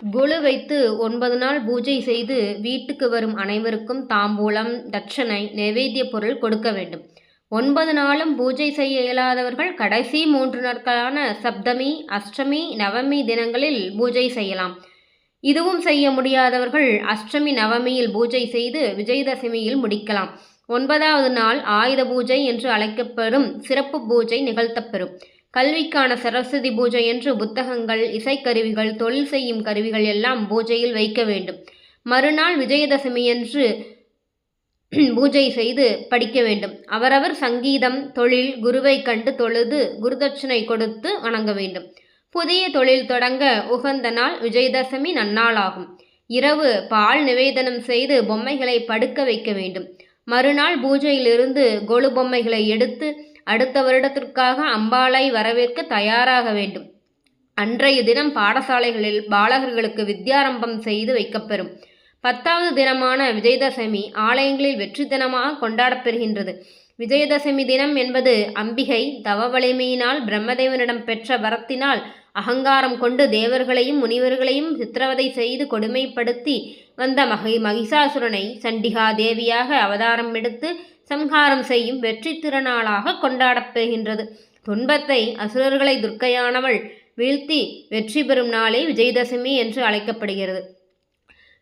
கொலு வைத்து ஒன்பது நாள் பூஜை செய்து வீட்டுக்கு வரும் அனைவருக்கும் தாம்பூலம் தட்சணை நைவேத்திய பொருள் கொடுக்க வேண்டும். ஒன்பது நாளும் பூஜை செய்ய இயலாதவர்கள் கடைசி மூன்று நாட்களான சப்தமி அஷ்டமி நவமி தினங்களில் பூஜை செய்யலாம். இதுவும் செய்ய முடியாதவர்கள் அஷ்டமி நவமியில் பூஜை செய்து விஜயதசமியில் முடிக்கலாம். ஒன்பதாவது நாள் ஆயுத பூஜை என்று அழைக்கப்பெறும் சிறப்பு பூஜை நிகழ்த்தப்பெறும். கல்விக்கான சரஸ்வதி பூஜை என்று புத்தகங்கள் இசைக்கருவிகள் தொழில் செய்யும் கருவிகள் எல்லாம் பூஜையில் வைக்க வேண்டும். மறுநாள் விஜயதசமி என்று பூஜை செய்து படிக்க வேண்டும். அவரவர் சங்கீதம் தொழில் குருவை கண்டு தொழுது குருதட்சணை கொடுத்து வணங்க வேண்டும். புதிய தொழில் தொடங்க உகந்த நாள் விஜயதசமி நன்னாளாகும். இரவு பால் நிவேதனம் செய்து பொம்மைகளை படுக்க வைக்க வேண்டும். மறுநாள் பூஜையிலிருந்து கொலு பொம்மைகளை எடுத்து அடுத்த வருடத்திற்காக அம்பாளை வரவேற்க தயாராக வேண்டும். அன்றைய தினம் பாடசாலைகளில் பாலகர்களுக்கு வித்யாரம்பம் செய்து வைக்கப்பெறும். பத்தாவது தினமான விஜயதசமி ஆலயங்களில் வெற்றி தினமாக கொண்டாடப்பெறுகின்றது விஜயதசமி தினம் என்பது அம்பிகை தவ வலிமையினால் பிரம்மதேவனிடம் பெற்ற வரத்தினால் அகங்காரம் கொண்டு தேவர்களையும் முனிவர்களையும் சித்திரவதை செய்து கொடுமைப்படுத்தி வந்த மகி மகிஷாசுரனை சண்டிகா தேவியாக அவதாரம் எடுத்து சம்ஹாரம் செய்யும் வெற்றி திருநாளாக கொண்டாடப்பெறுகின்றது துன்பத்தை அசுரர்களை துர்க்கையானவள் வீழ்த்தி வெற்றி பெறும் நாளே விஜயதசமி என்று அழைக்கப்படுகிறது.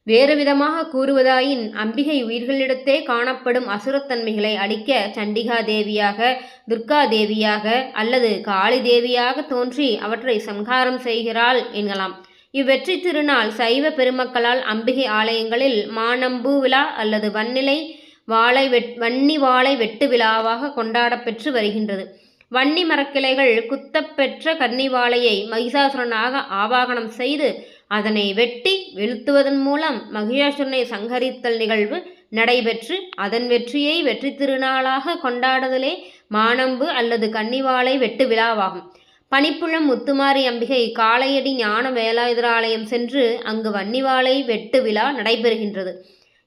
வேறு விதமாக கூறுவதாயின் அம்பிகை உயிர்களிடத்தே காணப்படும் அசுரத்தன்மைகளை அழிக்க சண்டிகா தேவியாக துர்கா தேவியாக அல்லது காளி தேவியாக தோன்றி அவற்றை சம்ஹாரம் செய்கிறாள் என்கலாம். இவ்வெற்றி திருநாள் சைவ பெருமக்களால் அம்பிகை ஆலயங்களில் மானம்பூ விழா அல்லது வன்னிலை வாழை வெட் வன்னி வாழை வெட்டு விழாவாக கொண்டாடப்பெற்று வருகின்றது. வன்னி மரக்கிளைகள் குத்தப்பெற்ற கன்னிவாளையை மகிஷாசுரனாக ஆவாகனம் செய்து அதனை வெட்டி வீழ்த்துவதன் மூலம் மகிஷாசுரனை சங்கரித்தல் நிகழ்வு நடைபெற்று அதன் வெற்றியை வெற்றி திருநாளாக கொண்டாடுதலே மானம்பு அல்லது கன்னிவாளை வெட்டு விழாவாகும். பனிப்புழம் முத்துமாரி அம்பிகை காளையடி ஞான வேலாயுதராலயம் சென்று அங்கு வன்னிவாளை வெட்டு விழா நடைபெறுகின்றது.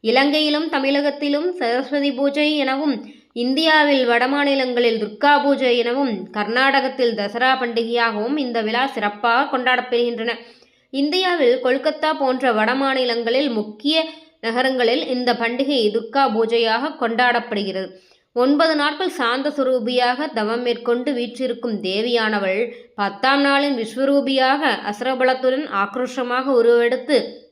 இலங்கையிலும் தமிழகத்திலும் சரஸ்வதி பூஜை எனவும் இந்தியாவில் வடமாநிலங்களில் துர்கா பூஜை எனவும் கர்நாடகத்தில் தசரா பண்டிகையாகவும் இந்த விழா சிறப்பாக கொண்டாடப்பெறுகின்றன இந்தியாவில் கொல்கத்தா போன்ற வடமாநிலங்களில் முக்கிய நகரங்களில் இந்த பண்டிகை துர்கா பூஜையாக கொண்டாடப்படுகிறது. ஒன்பது நாட்கள் சாந்த சுரூபியாக தவம் மேற்கொண்டு வீற்றிருக்கும் தேவியானவள் பத்தாம் நாளின் விஸ்வரூபியாக அசரபலத்துடன் ஆக்ரோஷமாக உருவெடுத்து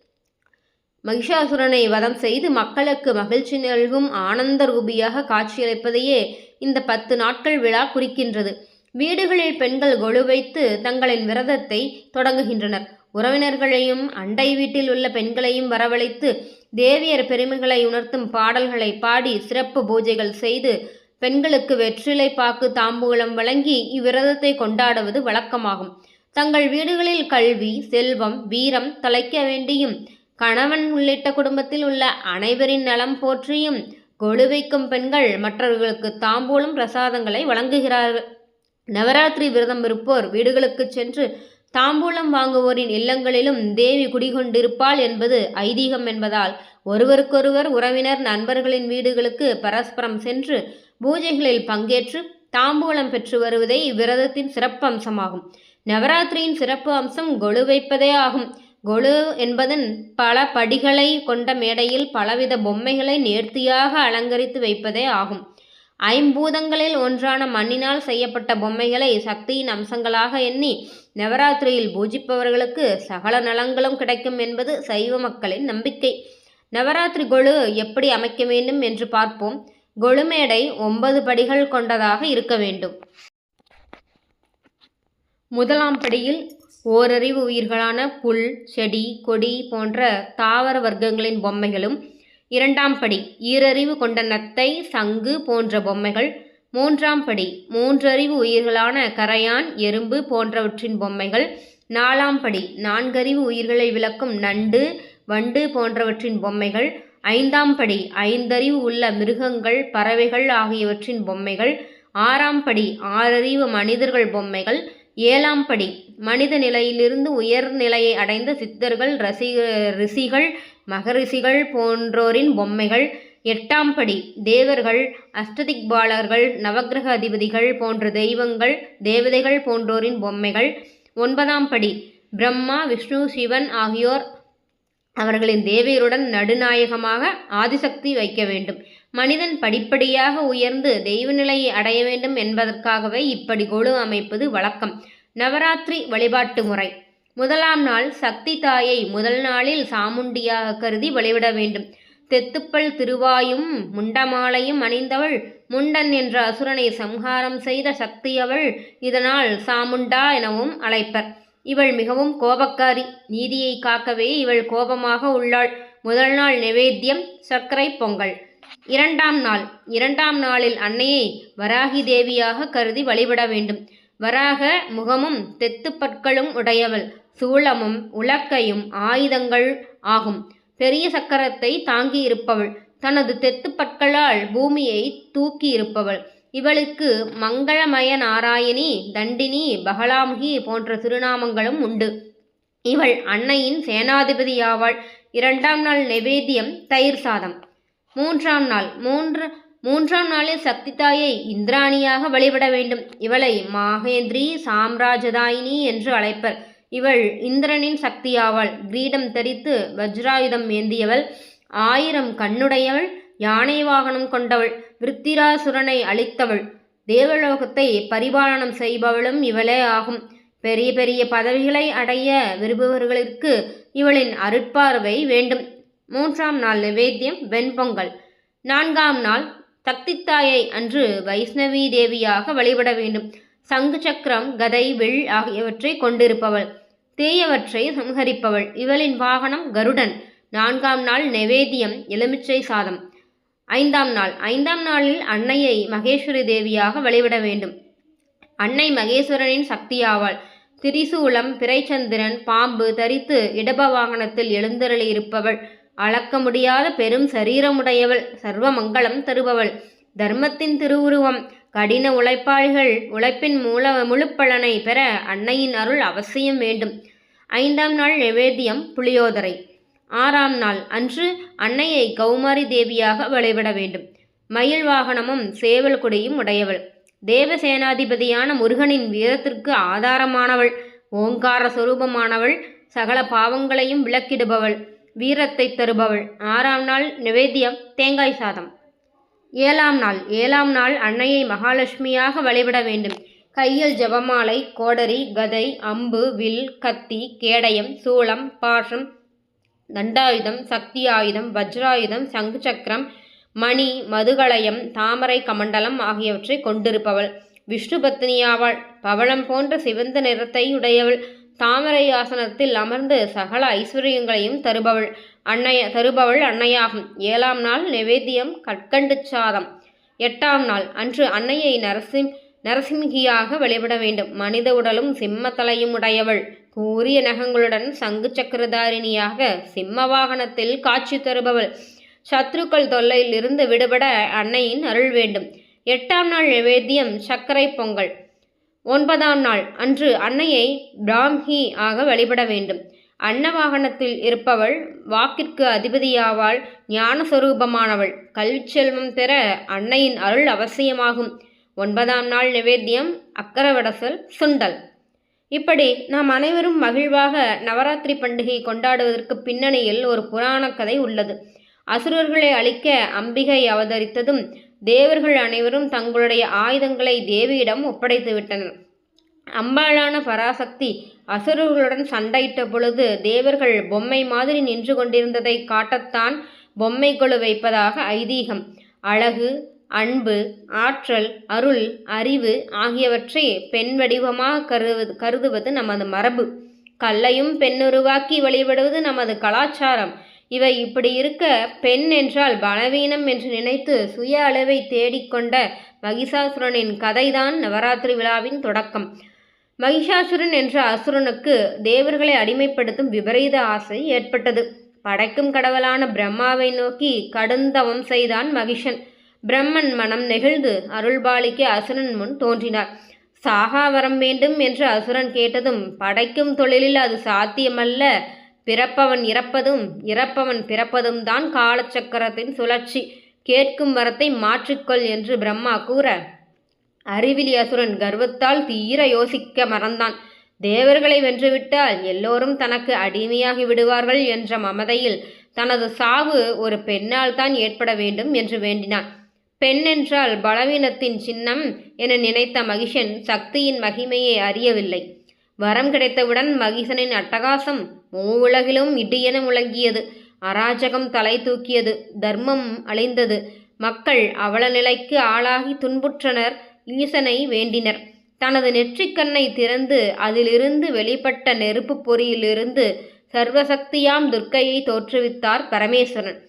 மகிஷாசுரனை வதம் செய்து மக்களுக்கு மகிழ்ச்சி நல்கும் ஆனந்த ரூபியாக காட்சியளிப்பதையே இந்த பத்து நாட்கள் விழா குறிக்கின்றது. வீடுகளில் பெண்கள் கொழு வைத்து தங்களின் விரதத்தை தொடங்குகின்றனர். உறவினர்களையும் அண்டை வீட்டில் உள்ள பெண்களையும் வரவழைத்து தேவியர் பெருமைகளை உணர்த்தும் பாடல்களை பாடி சிறப்பு பூஜைகள் செய்து பெண்களுக்கு வெற்றிலை பாக்கு தாம்பூலம் வழங்கி இவ்விரதத்தை கொண்டாடுவது வழக்கமாகும். தங்கள் வீடுகளில் கல்வி செல்வம் வீரம் தலைக்க வேண்டியும் கணவன் உள்ளிட்ட குடும்பத்தில் உள்ள அனைவரின் நலம் போற்றியும் கொழு வைக்கும் பெண்கள் மற்றவர்களுக்கு தாம்பூலம் பிரசாதங்களை வழங்குகிறார்கள். நவராத்திரி விரதம் இருப்போர் வீடுகளுக்கு சென்று தாம்பூலம் வாங்குவோரின் இல்லங்களிலும் தேவி குடிகொண்டிருப்பாள் என்பது ஐதீகம் என்பதால் ஒருவருக்கொருவர் உறவினர் நண்பர்களின் வீடுகளுக்கு பரஸ்பரம் சென்று பூஜைகளில் பங்கேற்று தாம்பூலம் பெற்று வருவதே இவ்விரதத்தின் சிறப்பு அம்சமாகும் நவராத்திரியின் சிறப்பு அம்சம் கொழு வைப்பதே ஆகும். கொழு என்பதன் பல படிகளை கொண்ட மேடையில் பலவித பொம்மைகளை நேர்த்தியாக அலங்கரித்து வைப்பதே ஆகும். ஐம்பூதங்களில் ஒன்றான மண்ணினால் செய்யப்பட்ட பொம்மைகளை சக்தியின் அம்சங்களாக எண்ணி நவராத்திரியில் பூஜிப்பவர்களுக்கு சகல நலங்களும் கிடைக்கும் என்பது சைவ மக்களின் நம்பிக்கை. நவராத்திரி கொழு எப்படி அமைக்க வேண்டும் என்று பார்ப்போம். கொழுமேடை ஒன்பது படிகள் கொண்டதாக இருக்க வேண்டும். முதலாம் படியில் ஓரறிவு உயிர்களான புல் செடி கொடி போன்ற தாவர வர்க்கங்களின் பொம்மைகளும். இரண்டாம் படி ஈரறிவு கொண்ட நத்தை சங்கு போன்ற பொம்மைகள். மூன்றாம் படி மூன்றறிவு உயிர்களான கரையான் எறும்பு போன்றவற்றின் பொம்மைகள். நாலாம் படி நான்கறிவு உயிர்களை விளக்கும் நண்டு வண்டு போன்றவற்றின் பொம்மைகள். ஐந்தாம் படி ஐந்தறிவு உள்ள மிருகங்கள் பறவைகள் ஆகியவற்றின் பொம்மைகள். ஆறாம் படி ஆறறிவு மனிதர்கள் பொம்மைகள். ஏழாம் படி. மனித நிலையிலிருந்து உயர் நிலையை அடைந்த சித்தர்கள் ரசி ரிஷிகள் மகரிஷிகள் போன்றோரின் பொம்மைகள். எட்டாம் படி. தேவர்கள் அஷ்டதிக்பாலர்கள் நவக்கிரக அதிபதிகள் போன்ற தெய்வங்கள் தேவதைகள் போன்றோரின் பொம்மைகள். ஒன்பதாம் படி. பிரம்மா விஷ்ணு சிவன் ஆகியோர் அவர்களின் தேவியருடன் நடுநாயகமாக ஆதிசக்தி வைக்க வேண்டும். மனிதன் படிப்படியாக உயர்ந்து தெய்வ நிலையை அடைய வேண்டும் என்பதற்காகவே இப்படி கொழு அமைப்பது வழக்கம். நவராத்திரி வழிபாட்டு முறை. முதலாம் நாள் சக்தி தாயை முதல் நாளில் சாமுண்டியாக கருதி வழிவிட வேண்டும். தெத்துப்பல் திருவாயும் முண்டமாலையும் அணிந்தவள் முண்டன் என்ற அசுரனை சம்ஹாரம் செய்த சக்தியவள் இதனால் சாமுண்டா எனவும் அழைப்பர். இவள் மிகவும் கோபக்காரி. நீதியை காக்கவே இவள் கோபமாக உள்ளாள். முதல் நாள் நிவேத்தியம் சர்க்கரை பொங்கல். இரண்டாம் நாள். இரண்டாம் நாளில் அன்னையை வராகி தேவியாக கருதி வழிபட வேண்டும். வராக முகமும் தெத்து பற்களும் உடையவள். சூளமும் உலக்கையும் ஆயுதங்கள் ஆகும். பெரிய சக்கரத்தை தாங்கி இருப்பவள் தனது தெத்து பற்களால் பூமியை தூக்கி இருப்பவள் இவளுக்கு மங்களமய நாராயணி தண்டினி பகலாமுகி போன்ற திருநாமங்களும் உண்டு. இவள் அன்னையின் சேனாதிபதியாவாள். இரண்டாம் நாள் நெவேத்தியம் தயிர் சாதம். மூன்றாம் நாள் மூன்று மூன்றாம் நாளில் சக்தி தாயை இந்திராணியாக வழிபட வேண்டும். இவளை மாகேந்திரி சாம்ராஜதாயினி என்று அழைப்பர். இவள் இந்திரனின் சக்தியாவாள். கிரீடம் தரித்து வஜ்ராயுதம் ஏந்தியவள். ஆயிரம் கண்ணுடையவள். யானை வாகனம் கொண்டவள் விருத்திராசுரனை அழித்தவள். தேவலோகத்தை பரிபாலனம் செய்பவளும் இவளே ஆகும். பெரிய பெரிய பதவிகளை அடைய விரும்புபவர்களுக்கு இவளின் அருட்பார்வை வேண்டும். மூன்றாம் நாள் நிவேத்தியம் வெண்பொங்கல். நான்காம் நாள் தக்தித்தாயை அன்று வைஷ்ணவி தேவியாக வழிபட வேண்டும். சங்கு சக்கரம் கதை வில் ஆகியவற்றை கொண்டிருப்பவள். தேயவற்றை சம்ஹரிப்பவள் இவளின் வாகனம் கருடன். நான்காம் நாள் நெவேதியம் எலுமிச்சை சாதம். ஐந்தாம் நாள். ஐந்தாம் நாளில் அன்னையை மகேஸ்வரி தேவியாக வழிபட வேண்டும். அன்னை மகேஸ்வரனின் சக்தியாவாள் திரிசூலம் பிறைச்சந்திரன் பாம்பு தரித்து இடப வாகனத்தில் எழுந்தருளி இருப்பவள் அளக்க முடியாத பெரும் சரீரமுடையவள் சர்வ மங்களம் தருபவள். தர்மத்தின் திருவுருவம் கடின உழைப்பாளிகள் உழைப்பின் மூல முழுப்பலனை பெற அன்னையின் அருள் அவசியம் வேண்டும். ஐந்தாம் நாள் நிவேத்தியம் புளியோதரை. ஆறாம் நாள் அன்று அன்னையை கௌமாரி தேவியாக வழிபட வேண்டும். மயில் வாகனமும் சேவல் கொடியும் உடையவள். தேவசேனாதிபதியான முருகனின் வீரத்திற்கு ஆதாரமானவள். ஓங்கார சொரூபமானவள். சகல பாவங்களையும் விளக்கிடுபவள். வீரத்தை தருபவள். ஆறாம் நாள் நிவேத்தியம் தேங்காய் சாதம். ஏழாம் நாள் ஏழாம் நாள் அன்னையை மகாலட்சுமியாக வழிபட வேண்டும். கையில் ஜபமாலை கோடரி கதை அம்பு வில் கத்தி கேடயம் சூளம் பாஷம் தண்டாயுதம் சக்தி ஆயுதம் வஜ்ராயுதம் சங்கு சக்கரம் மணி மதுகலயம் தாமரை கமண்டலம் ஆகியவற்றை கொண்டிருப்பவள். விஷ்ணு பத்னியாவாள். பவளம் போன்ற சிவந்த நிறத்தை உடையவள். தாமரை ஆசனத்தில் அமர்ந்து சகல ஐஸ்வர்யங்களையும் தருபவள். அன்னைய தருபவள் அன்னையாகும். ஏழாம் நாள் நிவேத்தியம் கற்கண்டு சாதம். எட்டாம் நாள் அன்று அன்னையை நரசிம் நரசிம்ஹியாக வழிபட வேண்டும். மனித உடலும் சிம்மத்தலையும் உடையவள். கூறிய நகங்களுடன் சங்கு சக்கரதாரிணியாக சிம்ம வாகனத்தில் காட்சி தருபவள். சத்ருக்கள் தொல்லையிலிருந்து விடுபட அன்னையின் அருள் வேண்டும். எட்டாம் நாள் நிவேத்தியம் சர்க்கரை பொங்கல். ஒன்பதாம் நாள் அன்று அன்னையை பிராம்ஹி ஆக வழிபட வேண்டும். அன்னவாகனத்தில் இருப்பவள் வாக்கிற்கு அதிபதியாவாள் ஞானஸ்வரூபமானவள். கல்வி செல்வம் பெற அன்னையின் அருள் அவசியமாகும். ஒன்பதாம் நாள் நிவேத்தியம் அக்கரவடசல் சுண்டல். இப்படி நாம் அனைவரும் மகிழ்வாக நவராத்திரி பண்டிகை கொண்டாடுவதற்கு பின்னணியில் ஒரு புராண கதை உள்ளது. அசுரர்களை அழிக்க அம்பிகை அவதரித்ததும் தேவர்கள் அனைவரும் தங்களுடைய ஆயுதங்களை தேவியிடம் ஒப்படைத்து விட்டனர். அம்பாளான பராசக்தி அசுரர்களுடன் சண்டையிட்ட பொழுது தேவர்கள் பொம்மை மாதிரி நின்று கொண்டிருந்ததை காட்டத்தான் பொம்மை வைப்பதாக ஐதீகம். அழகு அன்பு ஆற்றல் அருள் அறிவு ஆகியவற்றை பெண் வடிவமாக கருவது கருதுவது நமது மரபு. கல்லையும் பெண்ணுருவாக்கி வழிபடுவது நமது கலாச்சாரம். இவை இப்படி இருக்க பெண் என்றால் பலவீனம் என்று நினைத்து சுய அளவை தேடிக்கொண்ட மகிஷாசுரனின் கதைதான் நவராத்திரி விழாவின் தொடக்கம். மகிஷாசுரன் என்ற அசுரனுக்கு தேவர்களை அடிமைப்படுத்தும் விபரீத ஆசை ஏற்பட்டது. படைக்கும் கடவுளான பிரம்மாவை நோக்கி கடுந்தவம் செய்தான் மகிஷன். பிரம்மன் மனம் நெகிழ்ந்து அருள்பாலிக்கு அசுரன் முன் தோன்றினார். சாகா வரம் வேண்டும் என்று அசுரன் கேட்டதும் படைக்கும் தொழிலில் அது சாத்தியமல்ல. பிறப்பவன் இறப்பதும் இறப்பவன் பிறப்பதும் தான் காலச்சக்கரத்தின் சுழற்சி. கேட்கும் வரத்தை மாற்றிக்கொள் என்று பிரம்மா கூற அறிவிலி அசுரன் கர்வத்தால் தீர யோசிக்க மறந்தான். தேவர்களை வென்றுவிட்டால் எல்லோரும் தனக்கு அடிமையாகி விடுவார்கள் என்ற மமதையில் தனது சாவு ஒரு பெண்ணால் தான் ஏற்பட வேண்டும் என்று வேண்டினான். பெண்ணென்றால் பலவீனத்தின் சின்னம் என நினைத்த மகிஷன் சக்தியின் மகிமையை அறியவில்லை. வரம் கிடைத்தவுடன் மகிஷனின் அட்டகாசம் மூவுலகிலும் இடியென முழங்கியது. அராஜகம் தலை தூக்கியது. தர்மம் அழிந்தது. மக்கள் அவல நிலைக்கு ஆளாகி துன்புற்றனர். ஈசனை வேண்டினர். தனது நெற்றிக்கண்ணை திறந்து அதிலிருந்து வெளிப்பட்ட நெருப்பு பொறியிலிருந்து சர்வசக்தியாம் துர்க்கையை தோற்றுவித்தார் பரமேஸ்வரன்.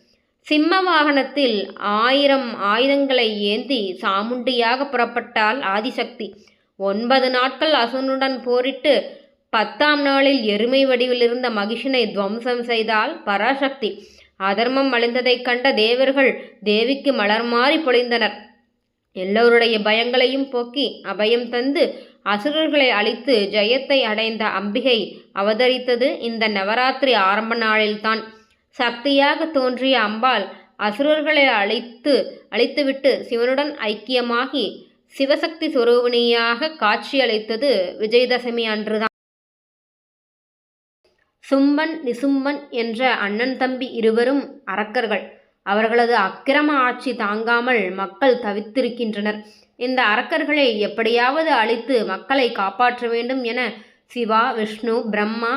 சிம்ம வாகனத்தில் ஆயிரம் ஆயுதங்களை ஏந்தி சாமுண்டியாக புறப்பட்டால் ஆதிசக்தி. ஒன்பது நாட்கள் அசுனுடன் போரிட்டு பத்தாம் நாளில் எருமை வடிவில் இருந்த மகிஷனை துவம்சம் செய்தால் பராசக்தி. அதர்மம் அழிந்ததைக் கண்ட தேவர்கள் தேவிக்கு மலர் மாறி பொழிந்தனர். எல்லோருடைய பயங்களையும் போக்கி அபயம் தந்து அசுரர்களை அழித்து ஜெயத்தை அடைந்த அம்பிகை அவதரித்தது இந்த நவராத்திரி ஆரம்ப நாளில்தான். சக்தியாக தோன்றிய அம்பாள் அசுரர்களை அழைத்து அழித்துவிட்டு சிவனுடன் ஐக்கியமாகி சிவசக்தி சுரூபிணியாக காட்சியளித்தது விஜயதசமி அன்றுதான். சும்பன் நிசும்பன் என்ற அண்ணன் தம்பி இருவரும் அரக்கர்கள். அவர்களது அக்கிரம ஆட்சி தாங்காமல் மக்கள் தவித்திருக்கின்றனர். இந்த அரக்கர்களை எப்படியாவது அழித்து மக்களை காப்பாற்ற வேண்டும் என சிவா விஷ்ணு பிரம்மா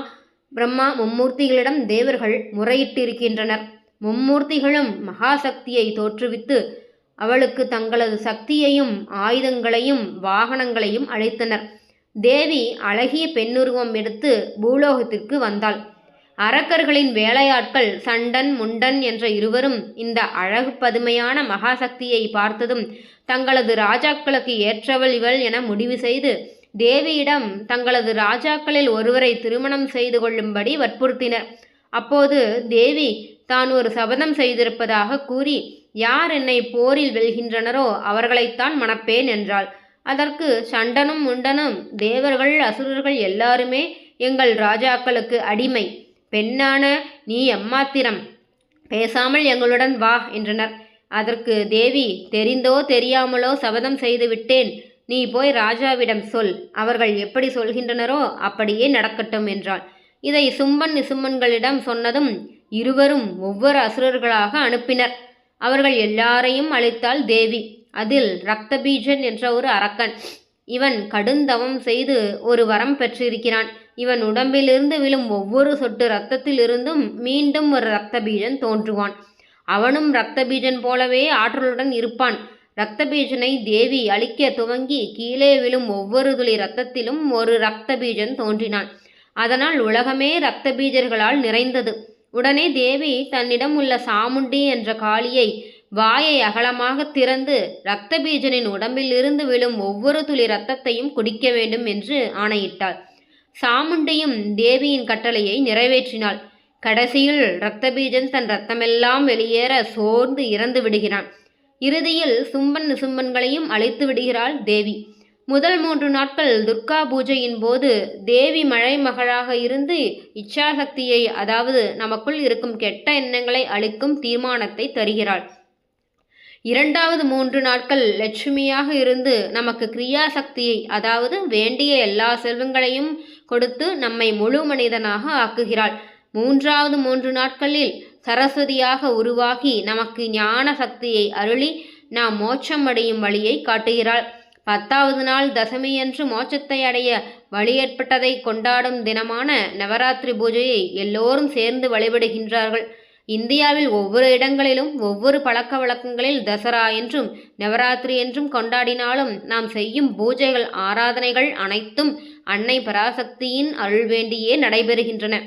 பிரம்மா மும்மூர்த்திகளிடம் தேவர்கள் முறையிட்டிருக்கின்றனர். மும்மூர்த்திகளும் மகாசக்தியை தோற்றுவித்து அவளுக்கு தங்களது சக்தியையும் ஆயுதங்களையும் வாகனங்களையும் அழைத்தனர் தேவி அழகிய பெண்ணுருவம் எடுத்து பூலோகத்திற்கு வந்தாள். அரக்கர்களின் வேலையாட்கள் சண்டன் முண்டன் என்ற இருவரும் இந்த அழகு பதுமையான மகாசக்தியை பார்த்ததும் தங்களது ராஜாக்களுக்கு ஏற்றவள் இவள் என முடிவு செய்து தேவியிடம் தங்களது ராஜாக்களில் ஒருவரை திருமணம் செய்து கொள்ளும்படி வற்புறுத்தினர். அப்போது தேவி தான் ஒரு சபதம் செய்திருப்பதாக கூறி யார் என்னை போரில் வெல்கின்றனரோ அவர்களைத்தான் மணப்பேன் என்றாள். அதற்கு சண்டனும் முண்டனும் தேவர்கள் அசுரர்கள் எல்லாருமே எங்கள் ராஜாக்களுக்கு அடிமை. பெண்ணான நீ எம்மாத்திரம் பேசாமல் எங்களுடன் வா என்றனர். அதற்கு தேவி தெரிந்தோ தெரியாமலோ சபதம் செய்து விட்டேன். நீ போய் ராஜாவிடம் சொல் அவர்கள் எப்படி சொல்கின்றனரோ அப்படியே நடக்கட்டும் என்றாள். இதை சும்பன் நிசும்பன்களிடம் சொன்னதும் இருவரும் ஒவ்வொரு அசுரர்களாக அனுப்பினர். அவர்கள் எல்லாரையும் அழைத்தாள் தேவி. அதில் ரக்தபீஜன் என்ற ஒரு அரக்கன். இவன் கடுந்தவம் செய்து ஒரு வரம் பெற்றிருக்கிறான். இவன் உடம்பிலிருந்து விழும் ஒவ்வொரு சொட்டு இரத்தத்திலிருந்தும் மீண்டும் ஒரு ரத்தபீஜன் தோன்றுவான். அவனும் ரத்தபீஜன் போலவே ஆற்றலுடன் இருப்பான். ரத்தபீஜனை தேவி அழிக்க துவங்கி கீழே விழும் ஒவ்வொரு துளி இரத்தத்திலும் ஒரு ரத்தபீஜன் தோன்றினான். அதனால் உலகமே இரத்தபீஜர்களால் நிறைந்தது. உடனே தேவி தன்னிடம் உள்ள சாமுண்டி என்ற காளியை வாயை அகலமாக திறந்து இரத்தபீஜனின் உடம்பில் இருந்து விழும் ஒவ்வொரு துளி இரத்தத்தையும் குடிக்க வேண்டும் என்று ஆணையிட்டாள். சாமுண்டியும் தேவியின் கட்டளையை நிறைவேற்றினாள். கடைசியில் இரத்தபீஜன் தன் ரத்தமெல்லாம் வெளியேற சோர்ந்து இறந்து விடுகிறான். இறுதியில் சும்பன் சும்பன்களையும் அழைத்து விடுகிறாள் தேவி. முதல் மூன்று நாட்கள் துர்கா பூஜையின் போது தேவி மழை மகளாக இருந்து இச்சாசக்தியை அதாவது நமக்குள் இருக்கும் கெட்ட எண்ணங்களை அளிக்கும் தீர்மானத்தை தருகிறாள். இரண்டாவது மூன்று நாட்கள் லட்சுமியாக இருந்து நமக்கு கிரியாசக்தியை அதாவது வேண்டிய எல்லா செல்வங்களையும் கொடுத்து நம்மை முழு மனிதனாக ஆக்குகிறாள். மூன்றாவது மூன்று நாட்களில் சரஸ்வதியாக உருவாகி நமக்கு ஞான சக்தியை அருளி நாம் மோட்சம் அடையும் வழியை காட்டுகிறாள். பத்தாவது நாள் தசமியன்று மோட்சத்தை அடைய வழி ஏற்பட்டதை கொண்டாடும் தினமான நவராத்திரி பூஜையை எல்லோரும் சேர்ந்து வழிபடுகின்றார்கள். இந்தியாவில் ஒவ்வொரு இடங்களிலும் ஒவ்வொரு பழக்க வழக்கங்களில் தசரா என்றும் நவராத்திரி என்றும் கொண்டாடினாலும் நாம் செய்யும் பூஜைகள் ஆராதனைகள் அனைத்தும் அன்னை பராசக்தியின் அருள் வேண்டியே நடைபெறுகின்றன.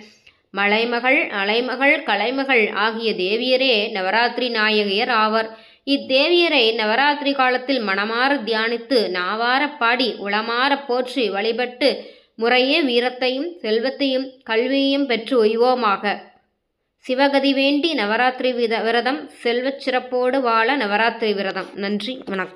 மலைமகள் அலைமகள் கலைமகள் ஆகிய தேவியரே நவராத்திரி நாயகியர் ஆவர். இத்தேவியரை நவராத்திரி காலத்தில் மனமாற தியானித்து நாவார பாடி உளமாற போற்றி வழிபட்டு முறையே வீரத்தையும் செல்வத்தையும் கல்வியையும் பெற்று ஒய்வோமாக. சிவகதி வேண்டி நவராத்திரி வித விரதம் செல்வச் சிறப்போடு வாழ நவராத்திரி விரதம். நன்றி வணக்கம்.